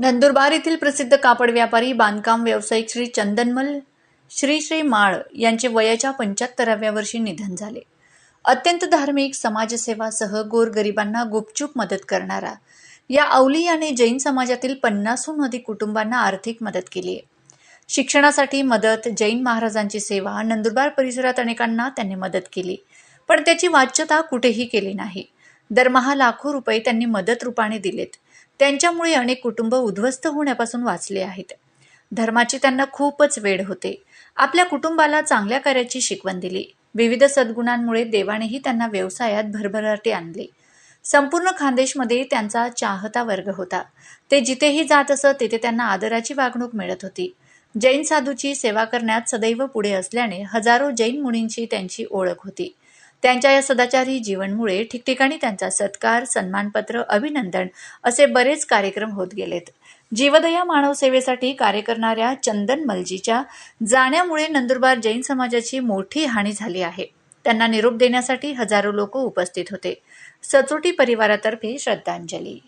नंदुरबार येथील प्रसिद्ध कापड व्यापारी बांधकाम व्यावसायिक श्री चंदनमल श्री श्री माळ यांचे वयाच्या पंच्याहत्तराव्या वर्षी निधन झाले. अत्यंत धार्मिक समाजसेवासह गोरगरिबांना गुपचूप मदत करणारा या अवलियाने जैन समाजातील पन्नासहून अधिक कुटुंबांना आर्थिक मदत केली आहे. शिक्षणासाठी मदत जैन महाराजांची सेवा नंदुरबार परिसरात अनेकांना त्यांनी मदत केली. पण त्याची वाच्यता कुठेही केली नाही. दरमहा लाखो रुपये त्यांनी मदत रूपाने दिलेत. त्यांच्यामुळे अनेक कुटुंब उद्ध्वस्त होण्यापासून वाचले आहेत. धर्माची त्यांना खूपच वेळ होते. आपल्या कुटुंबाला चांगल्या कार्याची शिकवण दिली. विविध सद्गुणांमुळे देवानेही त्यांना व्यवसायात भरभराटी आणली. संपूर्ण खानदेशमध्ये त्यांचा चाहता वर्ग होता. ते जिथेही जात असत तेथे त्यांना आदराची वागणूक मिळत होती. जैन साधूची सेवा करण्यात सदैव पुढे असल्याने हजारो जैन मुनींची त्यांची ओळख होती. त्यांच्या या सदाचारी जीवनमुळे ठिकठिकाणी त्यांचा सत्कार सन्मानपत्र अभिनंदन असे बरेच कार्यक्रम होत गेलेत. जीवदया मानव सेवेसाठी कार्य करणाऱ्या चंदन मलजीच्या जाण्यामुळे नंदुरबार जैन समाजाची मोठी हानी झाली आहे. त्यांना निरोप देण्यासाठी हजारो लोक उपस्थित होते. सचोटी परिवारातर्फे श्रद्धांजली.